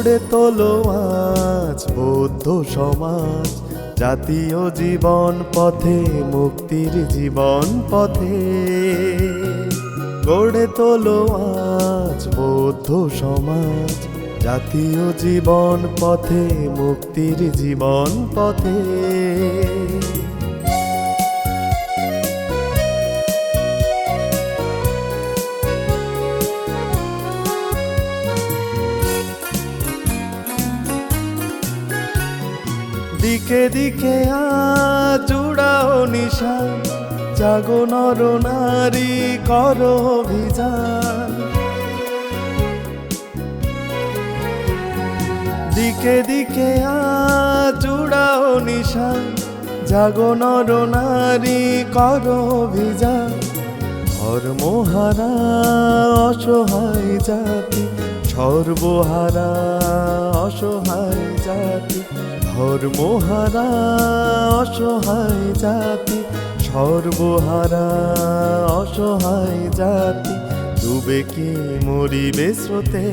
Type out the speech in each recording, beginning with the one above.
গড়ে তোলো আজ বৌদ্ধ সমাজ। জাতীয় জীবন পথে, মুক্তির জীবন পথে। গড়ে তোলো আজ বৌদ্ধ সমাজ। জাতীয় জীবন পথে, মুক্তির জীবন পথে। দিকে দিকে জুড়াও নিশান। জাগো নর নারী, করো অভিযান। দিকে দিকে জুড়াও নিশান। জাগো নর নারী, করো অভিযান। ধর্মহারা অসহায় জাতি। সর্বহারা, অসহায় জাতি। ধর্মহারা অসহায় জাতি সর্বহারা অসহায় জাতি, ডুবে কি মরিবে স্রোতে?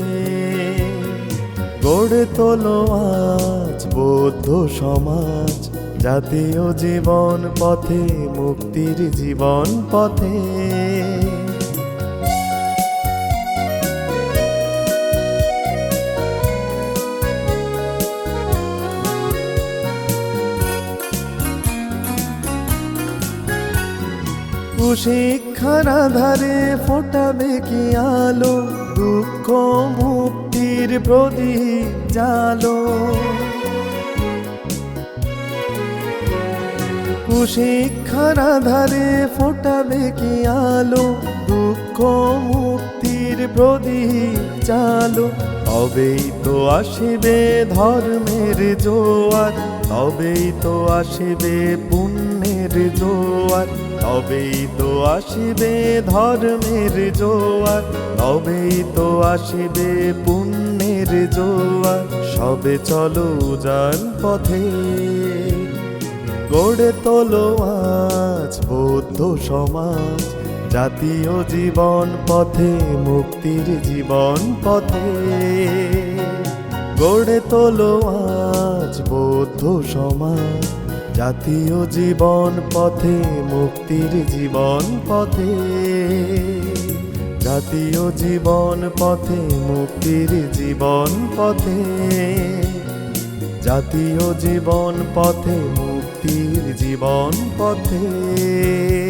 গড়ে তোলো আজ বৌদ্ধ সমাজ, জাতীয় জীবন পথে, মুক্তির জীবন পথে। কুশিক্ষার আধারে ফোটাবে কি আলো দুঃখ মুক্তির প্রদীপ জালো কুশিক্ষার আধারে ফোটাবে কি আলো দুঃখ মুক্তির প্রদীপ চালো তবেই তো আসিবে ধর্মের জোয়ার তবেই তো আসিবে পুণ্যের জোয়ার, তবেই তো আসিবে ধর্মের জোয়ার, তবেই তো আসিবে পুণ্যের জোয়ার। সবে চলো যান পথে, গড়ে তোলো আজ বৌদ্ধ সমাজ। জাতীয় জীবন পথে, মুক্তির জীবন পথে, গড়ে তোলো আজ বৌদ্ধ সমাজ। জাতীয় জীবন পথে, মুক্তির জীবন পথে। জাতীয় জীবন পথে, মুক্তির জীবন পথে। জাতীয় জীবন পথে, মুক্তির জীবন পথে।